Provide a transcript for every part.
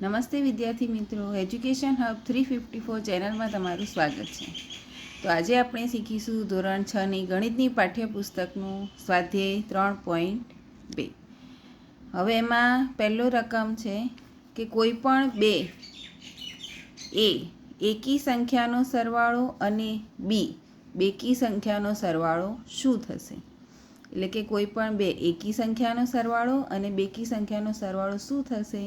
નમસ્તે વિદ્યાર્થી મિત્રો. Education hub three fifty four ચેનલમાં તમારું સ્વાગત છે. તો આજે આપણે શીખીશું ધોરણ છની ગણિતની પાઠ્યપુસ્તકનું સ્વાધ્યાય ત્રણ પોઈન્ટ બે. હવે એમાં પહેલો રકમ છે કે કોઈ પણ બે, એ એકી સંખ્યાનો સરવાળો અને બી બેકી સંખ્યાનો સરવાળો શું થશે? એટલે કે કોઈ પણ બે એકી સંખ્યાનો સરવાળો અને બેકી સંખ્યાનો સરવાળો શું થશે?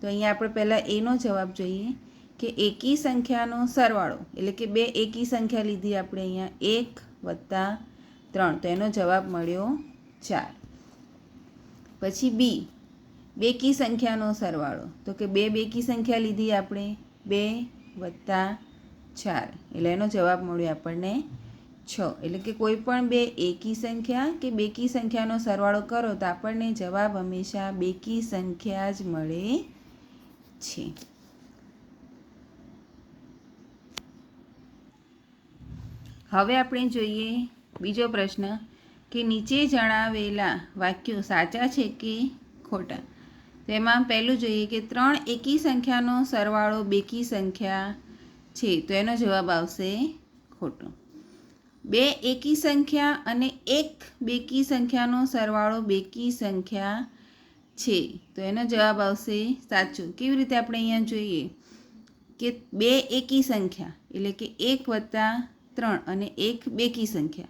તો અહીંયા આપણે પહેલાં એનો જવાબ જોઈએ કે એકી સંખ્યાનો સરવાળો, એટલે કે બે એકી સંખ્યા લીધી આપણે અહીંયા, એક વત્તા ત્રણ. તો એનો જવાબ મળ્યો ચાર. પછી બી, બેકી સંખ્યાનો સરવાળો. તો કે બે બેકી સંખ્યા લીધી આપણે, બે વત્તા ચાર. એટલે એનો જવાબ મળ્યો આપણને છ. એટલે કે કોઈ પણ બે એકી સંખ્યા કે બેકી સંખ્યાનો સરવાળો કરો તો આપણને જવાબ હંમેશા બેકી સંખ્યા જ મળે છે. હવે આપણે જોઈએ બીજો પ્રશ્ન કે નીચે જણાવેલા વાક્યો સાચા છે કે ખોટા? તેમાં પહેલું જોઈએ કે ત્રણ એકી સંખ્યાનો સરવાળો બેકી સંખ્યા છે, તો એનો જવાબ આવશે ખોટો. બે એકી સંખ્યા અને એક બેકી સંખ્યાનો સરવાળો બેકી સંખ્યા છે. તો એનો જવાબ આવશે સાચો. કેવી રીતે આપણે અહીંયા જોઈએ? કે બે એકી સંખ્યા, એટલે કે એક વત્તા ત્રણ અને એક બેકી સંખ્યા.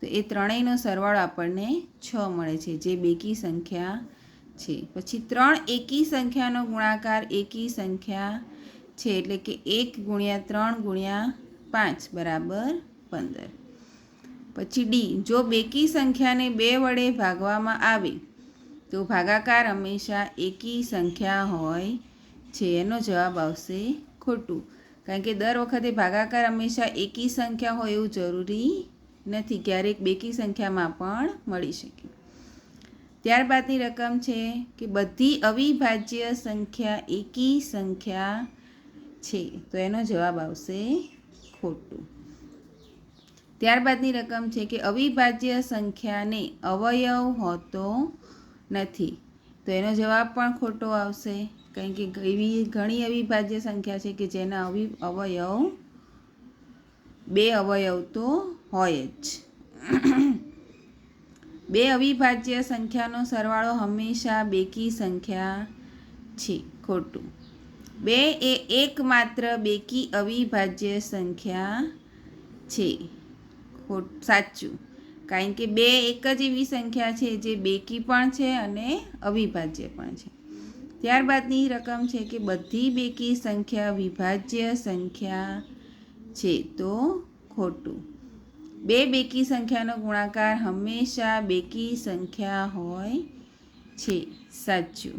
તો એ ત્રણેયનો સરવાળો આપણને છ મળે છે, જે બેકી સંખ્યા છે. પછી ત્રણ એકી સંખ્યાનો ગુણાકાર એકી સંખ્યા છે, એટલે કે એક ગુણ્યા ત્રણ ગુણ્યા પાંચ, બરાબર પંદર. પછી ડી, જો બેકી સંખ્યાને બે વડે ભાગવામાં આવે તો ભાગાકાર હંમેશા એકી સંખ્યા હોય છે. એનો જવાબ આવશે ખોટું. કારણ કે દર વખતે ભાગાકાર હંમેશા એકી સંખ્યા હોય એવું જરૂરી નથી. ક્યારેક બેકી સંખ્યામાં પણ મળી શકે. ત્યારબાદની રકમ છે કે બધી અવિભાજ્ય સંખ્યા એકી સંખ્યા છે. તો એનો જવાબ આવશે ખોટું. ત્યારબાદની રકમ છે કે અવિભાજ્ય સંખ્યાને અવયવ હોતો નથી. તો એનો જવાબ પણ ખોટો આવશે. કારણ કે એવી ઘણી અવિભાજ્ય સંખ્યા છે કે જેના અવિ અવયવ, બે અવયવ તો હોય જ. બે અવિભાજ્ય સંખ્યાનો સરવાળો હંમેશા બેકી સંખ્યા છે, ખોટું. બે એ એકમાત્ર બેકી અવિભાજ્ય સંખ્યા છે, ખોટ, સાચું. કારણ કે બે એક જ એવી સંખ્યા છે જે બેકી પણ છે અને અવિભાજ્ય પણ છે. ત્યારબાદની રકમ છે કે બધી બેકી સંખ્યા વિભાજ્ય સંખ્યા છે તો ખોટું. બે બેકી સંખ્યાનો ગુણાકાર હંમેશા બેકી સંખ્યા હોય છે, સાચું.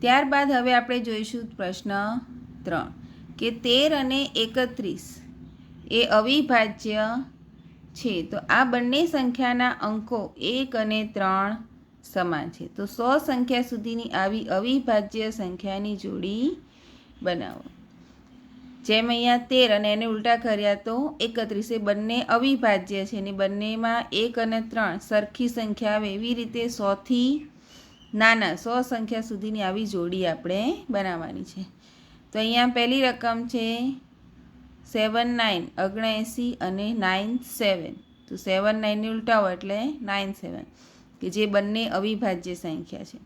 ત્યારબાદ હવે આપણે જોઈશું પ્રશ્ન ત્રણ, કે તેર અને એકત્રીસ એ અવિભાજ્ય છે, તો આ બંને સંખ્યાના અંકો એક અને ત્રણ સમાન છે. તો સો સંખ્યા સુધીની આવી અવિભાજ્ય સંખ્યાની જોડી બનાવો. જેમ અહીંયા તેર અને એને ઉલટા કર્યા તો એકત્રીસે બંને અવિભાજ્ય છે ને બંનેમાં એક અને ત્રણ સરખી સંખ્યા આવે એવી રીતે સોથી નાના સો સંખ્યા સુધીની આવી જોડી આપણે બનાવવાની છે. તો અહીંયા પહેલી રકમ છે સેવન નાઇન ઓગણએંસી અને નાઇન સેવન. તો સેવન નાઇનને ઉલટાવો એટલે નાઇન સેવન, કે જે બંને અવિભાજ્ય સંખ્યા છે.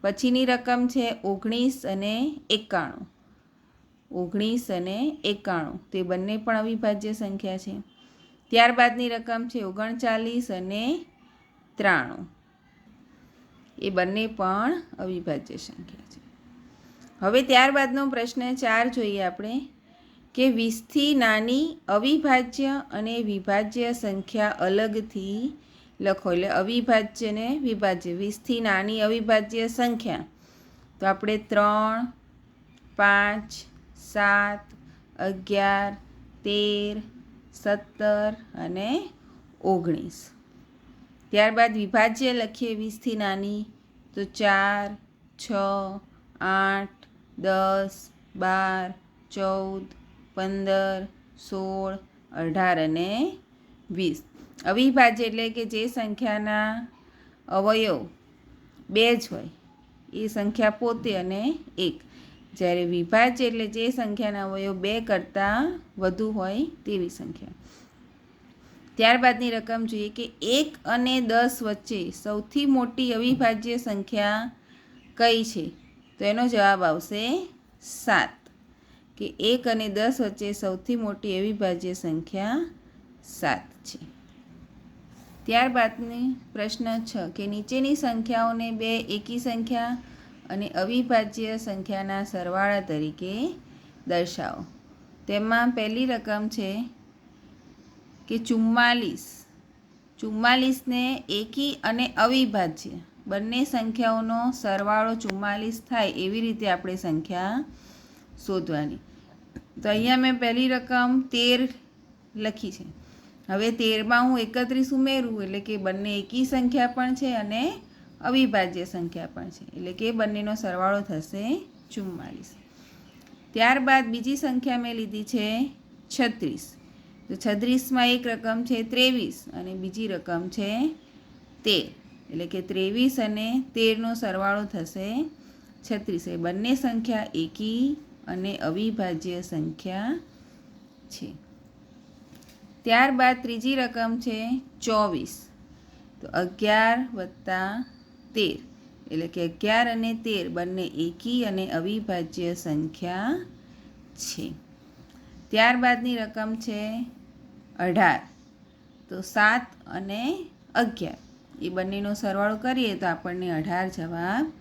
પછીની રકમ છે ઓગણીસ અને એકાણું. ઓગણીસ અને એકાણું, તે બંને પણ અવિભાજ્ય સંખ્યા છે. ત્યારબાદની રકમ છે ઓગણચાલીસ અને ત્રાણું. એ બંને પણ અવિભાજ્ય સંખ્યા છે. હવે ત્યારબાદનો પ્રશ્ન ચાર જોઈએ આપણે. કે વીસથી નાની અવિભાજ્ય અને વિભાજ્ય સંખ્યા અલગથી લખો એટલે અવિભાજ્ય ને વિભાજ્ય. વીસથી નાની અવિભાજ્ય સંખ્યા. તો આપણે ત્રણ, પાંચ, સાત, અગિયાર, તેર, સત્તર અને ઓગણીસ. ત્યારબાદ વિભાજ્ય લખીએ વીસથી નાની. તો ચાર, છ, આઠ, દસ, બાર, ચૌદ પંદર, સોળ, અઢાર અને વીસ. અવિભાજ્ય એટલે કે જે સંખ્યાના અવયવ બે જ હોય, એ સંખ્યા પોતે અને એક. જ્યારે વિભાજ્ય એટલે જે સંખ્યાના અવયવ બે કરતાં વધુ હોય તેવી સંખ્યા. ત્યારબાદની રકમ જોઈએ કે એક અને દસ વચ્ચે સૌથી મોટી અવિભાજ્ય સંખ્યા કઈ છે? તો એનો જવાબ આવશે સાત. કે એક અને દસ વચ્ચે સૌથી મોટી અવિભાજ્ય સંખ્યા સાત છે. ત્યારબાદની પ્રશ્ન છ કે નીચેની સંખ્યાઓને બે એકી સંખ્યા અને અવિભાજ્ય સંખ્યાના સરવાળા તરીકે દર્શાવો. તેમાં પહેલી રકમ છે કે ચુમ્માલીસ. ચુમ્માલીસને એકી અને અવિભાજ્ય. બંને સંખ્યાઓનો સરવાળો ચુમ્માલીસ થાય એવી રીતે આપણે સંખ્યા શોધવાની. તો અહીંયા મેં પહેલી રકમ તેર લખી છે. હવે તેરમાં હું એકત્રીસ ઉમેરું એટલે કે બંને એકી સંખ્યા પણ છે અને અવિભાજ્ય સંખ્યા પણ છે. એટલે કે બંનેનો સરવાળો થશે ચુમ્માલીસ ત્યારબાદ બીજી સંખ્યા મેં લીધી છે છત્રીસ. તો છત્રીસમાં એક રકમ છે ત્રેવીસ અને બીજી રકમ છે તેર. એટલે કે ત્રેવીસ અને તેરનો સરવાળો થશે છત્રીસ. એ બંને સંખ્યા એકી અને અવિભાજ્ય સંખ્યા છે. ત્યારબાદ ત્રીજી રકમ છે ચોવીસ. તો અગિયાર વત્તા તેર. એટલે કે અગિયાર અને તેર બંને એકી અને અવિભાજ્ય સંખ્યા છે. ત્યારબાદની રકમ છે અઢાર. તો સાત અને અગિયાર. એ બંનેનો સરવાળો કરીએ તો આપણને અઢાર જવાબ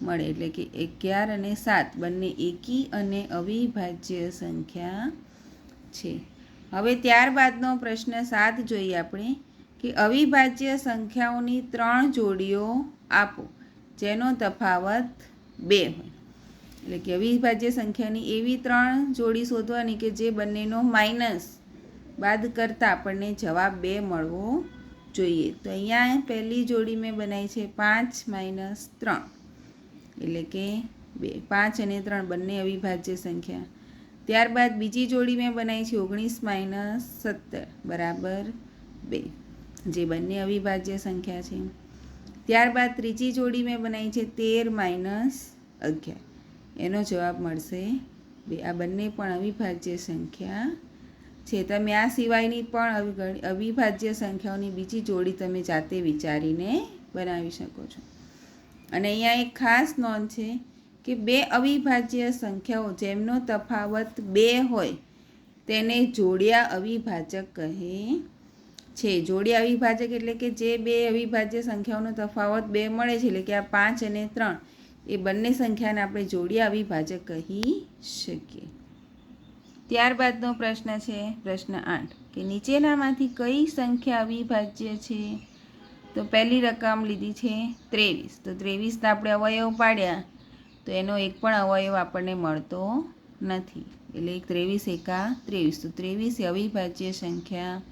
મળે એટલે કે અગિયાર અને સાત. બંને એકી અને અવિભાજ્ય સંખ્યા છે. હવે ત્યારબાદનો પ્રશ્ન સાત જોઈએ આપણે કે અવિભાજ્ય સંખ્યાઓની ત્રણ જોડીઓ આપો, જેનો તફાવત બે હોય. એટલે કે અવિભાજ્ય સંખ્યાની એવી ત્રણ જોડી શોધવાની કે જે બંનેનો માઇનસ બાદ કરતાં આપણને જવાબ બે મળવો જોઈએ. તો અહીંયા પહેલી જોડી મેં બનાવી છે પાંચ માઇનસ ત્રણ. એટલે કે બે, પાંચ અને ત્રણ બંને અવિભાજ્ય સંખ્યા. ત્યારબાદ બીજી જોડી મેં બનાવી છે ઓગણીસ માઇનસ સત્તર, બરાબર બે, જે બંને અવિભાજ્ય સંખ્યા છે. ત્યારબાદ ત્રીજી જોડી મેં બનાવી છે તેર માઇનસ અગિયાર. એનો જવાબ મળશે બે, આ બંને પણ અવિભાજ્ય સંખ્યા છે. તમે આ સિવાયની પણ અવિભાજ્ય સંખ્યાઓની બીજી જોડી તમે જાતે વિચારીને બનાવી શકો છો. અને અહીંયા એક ખાસ નોંધ છે કે બે અવિભાજ્ય સંખ્યાઓ જેમનો તફાવત બે હોય તેને જોડિયા અવિભાજક કહે છે. જોડિયા અવિભાજક એટલે કે જે બે અવિભાજ્ય સંખ્યાઓનો તફાવત બે મળે છે એટલે કે આ પાંચ અને ત્રણ એ બંને સંખ્યાને આપણે જોડિયા અવિભાજક કહી શકીએ. ત્યારબાદનો પ્રશ્ન છે પ્રશ્ન આઠ કે નીચેનામાંથી કઈ સંખ્યા અવિભાજ્ય છે? તો પહેલી રકમ લીધી છે ત્રેવીસ. તો ત્રેવીસના આપણે અવયવ પાડ્યા, તો એનો એક પણ અવયવ આપણને મળતો નથી. એટલે ત્રેવીસ એકા ત્રેવીસ. તો ત્રેવીસ એ અવિભાજ્ય સંખ્યા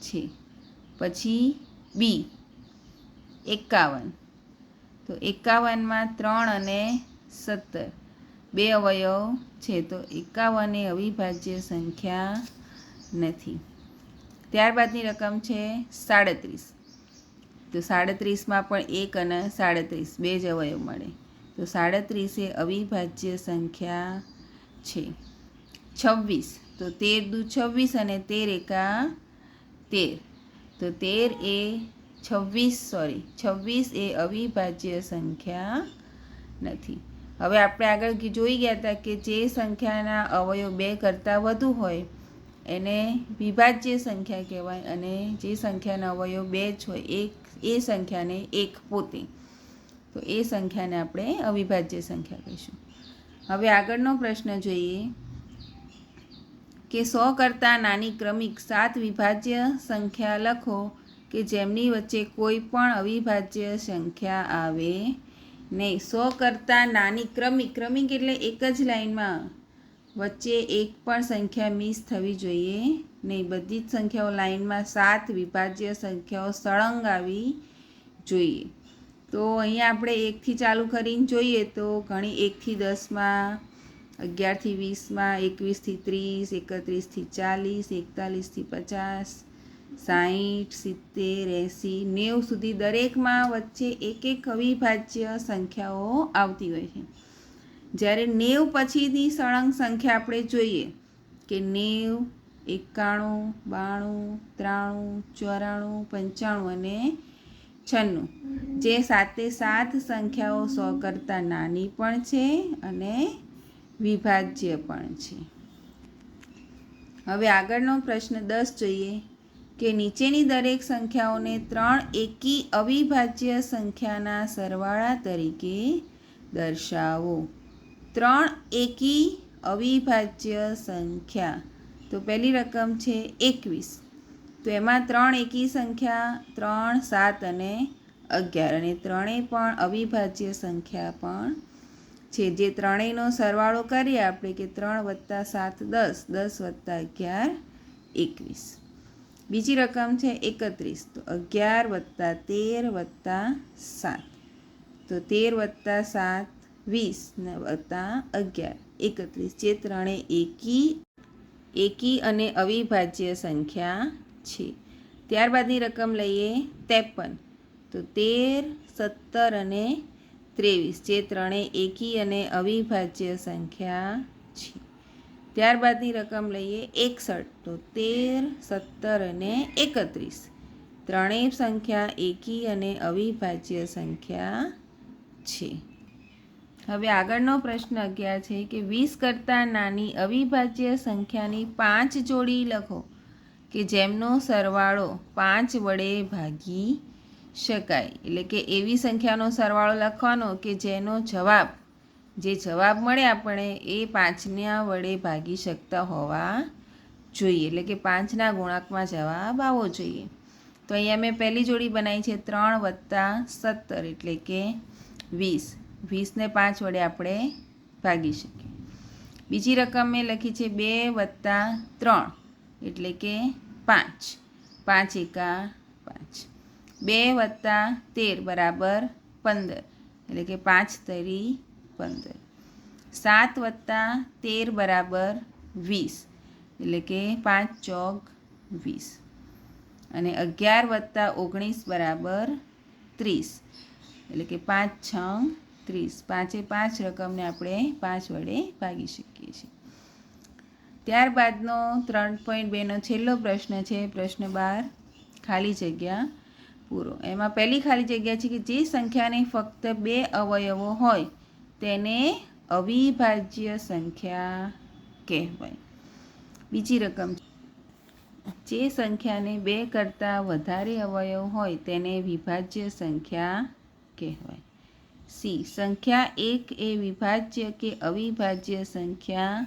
છે. પછી બી, એકાવન. તો એકાવનમાં ત્રણ અને સત્તર. બે અવયવ છે, તો એકાવન એ અવિભાજ્ય સંખ્યા નથી. ત્યારબાદની રકમ છે સાડત્રીસ. તો સાડત્રીસમાં પણ એક અને સાડત્રીસ, બે જ અવયવ મળે. તો સાડત્રીસ એ અવિભાજ્ય સંખ્યા છે છવ્વીસ. તો તેર દુ છવ્વીસ અને તેર એકા તેર. તો તેર એ છવ્વીસ, સોરી, છવ્વીસ એ અવિભાજ્ય સંખ્યા નથી. હવે આપણે આગળ જોઈ ગયા હતા કે જે સંખ્યાના અવયવ બે કરતાં વધુ હોય, એને વિભાજ્ય સંખ્યા કહેવાય અને જે સંખ્યાના અવયવ બે જ હોય, એક એ સંખ્યાને એક પોતે. તો એ સંખ્યાને આપણે અવિભાજ્ય સંખ્યા કહીશું. હવે આગળનો પ્રશ્ન જોઈએ કે સો કરતાં નાની ક્રમિક સાત વિભાજ્ય સંખ્યા લખો કે જેમની વચ્ચે કોઈ પણ અવિભાજ્ય સંખ્યા આવે નહીં. સો કરતાં નાની ક્રમિક ક્રમિક એટલે એક જ લાઈનમાં વચ્ચે એક પણ સંખ્યા મિસ થવી જોઈએ. નહીં, બધી જ સંખ્યાઓ લાઈનમાં સાત વિભાજ્ય સંખ્યાઓ સળંગ આવી જોઈએ. તો અહીંયા આપણે એકથી ચાલુ કરીને જોઈએ તો ઘણી એકથી દસમાં, અગિયારથી વીસમાં, એકવીસથી ત્રીસ, એકત્રીસથી ચાલીસ, એકતાલીસથી પચાસ સાહીઠ સિત્તેર, એંસી, નેવું સુધી દરેકમાં વચ્ચે એક એક અવિભાજ્ય સંખ્યાઓ આવતી હોય છે. જ્યારે નેવ પછીની સળંગ સંખ્યા આપણે જોઈએ કે નેવ એકાણું, બાણું, ત્રાણું, ચોરાણું, પંચાણું અને છન્નું. જે સાતે સાત સંખ્યાઓ સો કરતાં નાની પણ છે અને વિભાજ્ય પણ છે. હવે આગળનો પ્રશ્ન દસ જોઈએ કે નીચેની દરેક સંખ્યાઓને ત્રણ એકી અવિભાજ્ય સંખ્યાના સરવાળા તરીકે દર્શાવો. ત્રણ એકી અવિભાજ્ય સંખ્યા તો પહેલી રકમ છે એકવીસ. તો એમાં ત્રણ એકી સંખ્યા ત્રણ, સાત અને અગિયાર. અને ત્રણેય પણ અવિભાજ્ય સંખ્યા પણ છે. જે ત્રણેયનો સરવાળો કરીએ આપણે કે ત્રણ વત્તા સાત દસ દસ વત્તા અગિયાર, એકવીસ. બીજી રકમ છે એકત્રીસ. તો અગિયાર વત્તા તેર વત્તા સાત. તો તેર વત્તા સાત, વીસ ને વત્તા અગિયાર. એકત્રીસ. જે ત્રણે એકી એકી અને અવિભાજ્ય સંખ્યા છે. ત્યારબાદની રકમ લઈએ ત્રેપન. તો તેર, સત્તર અને ત્રેવીસ, જે ત્રણેય એકી અને અવિભાજ્ય સંખ્યા છે. ત્યારબાદની રકમ લઈએ એકસઠ. તો તેર, સત્તર અને એકત્રીસ. ત્રણેય સંખ્યા એકી અને અવિભાજ્ય સંખ્યા છે. હવે આગળનો પ્રશ્ન અગિયાર છે કે વીસ કરતાં નાની અવિભાજ્ય સંખ્યાની પાંચ જોડી લખો કે જેમનો સરવાળો પાંચ વડે ભાગી શકાય. એટલે કે એવી સંખ્યાનો સરવાળો લખવાનો કે જેનો જવાબ, જે જવાબ મળે આપણે એ પાંચના વડે ભાગી શકતા હોવા જોઈએ. એટલે કે પાંચના ગુણાંકમાં જવાબ આવવો જોઈએ. તો અહીંયા મેં પહેલી જોડી બનાવી છે ત્રણ વત્તા સત્તર, એટલે કે વીસ. વીસને પાંચ વડે આપણે ભાગી શકીએ. બીજી રકમ મેં લખી છે બે વત્તા ત્રણ, એટલે કે પાંચ. પાંચ એકા પાંચ. બે વત્તા તેર બરાબર પંદર, એટલે કે પાંચ તરી પંદર. સાત વત્તા તેર બરાબર વીસ, એટલે કે પાંચ ચોક વીસ. અને અગિયાર વત્તા ઓગણીસ બરાબર ત્રીસ, એટલે કે પાંચ છ ત્રીસ. પાંચે પાંચ રકમને આપણે પાંચ વડે ભાગી શકીએ છીએ. ત્યારબાદનો ત્રણ પોઈન્ટ બેનો છેલ્લો પ્રશ્ન છે, પ્રશ્ન બાર, ખાલી જગ્યા પૂરો. એમાં પહેલી ખાલી જગ્યા છે કે જે સંખ્યાને ફક્ત બે અવયવો હોય, તેને અવિભાજ્ય સંખ્યા કહેવાય. બીજી રકમ જે સંખ્યાને બે કરતાં વધારે અવયવ હોય, તેને વિભાજ્ય સંખ્યા કહેવાય. સી. સંખ્યા એક એ વિભાજ્ય કે અવિભાજ્ય સંખ્યા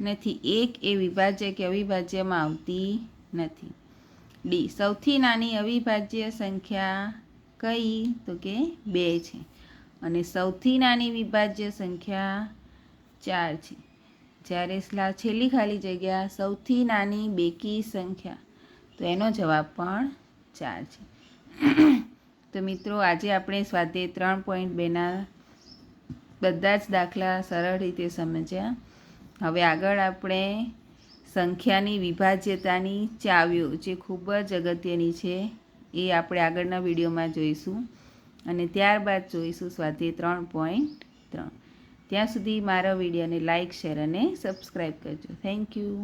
નથી. એક એ વિભાજ્ય કે અવિભાજ્યમાં આવતી નથી. ડી. સૌથી નાની અવિભાજ્ય સંખ્યા કઈ? તો કે બે છે. અને સૌથી નાની વિભાજ્ય સંખ્યા ચાર છે. જ્યારે છેલ્લી ખાલી જગ્યા સૌથી નાની બેકી સંખ્યા. તો એનો જવાબ પણ ચાર છે. તો મિત્રો, આજે આપણે સ્વાધ્યાય ત્રણ પોઈન્ટ બેના બધા જ દાખલા સરળ રીતે સમજ્યા. હવે આગળ આપણે સંખ્યાની વિભાજ્યતાની ચાવીઓ, જે ખૂબ જ અગત્યની છે, એ આપણે આગળના વિડીયોમાં જોઈશું. અને ત્યારબાદ જોઈશું સ્વાધ્યાય ત્રણ પોઈન્ટ ત્રણ. ત્યાં સુધી મારા વિડીયોને લાઇક શેર અને સબસ્ક્રાઈબ કરજો. Thank you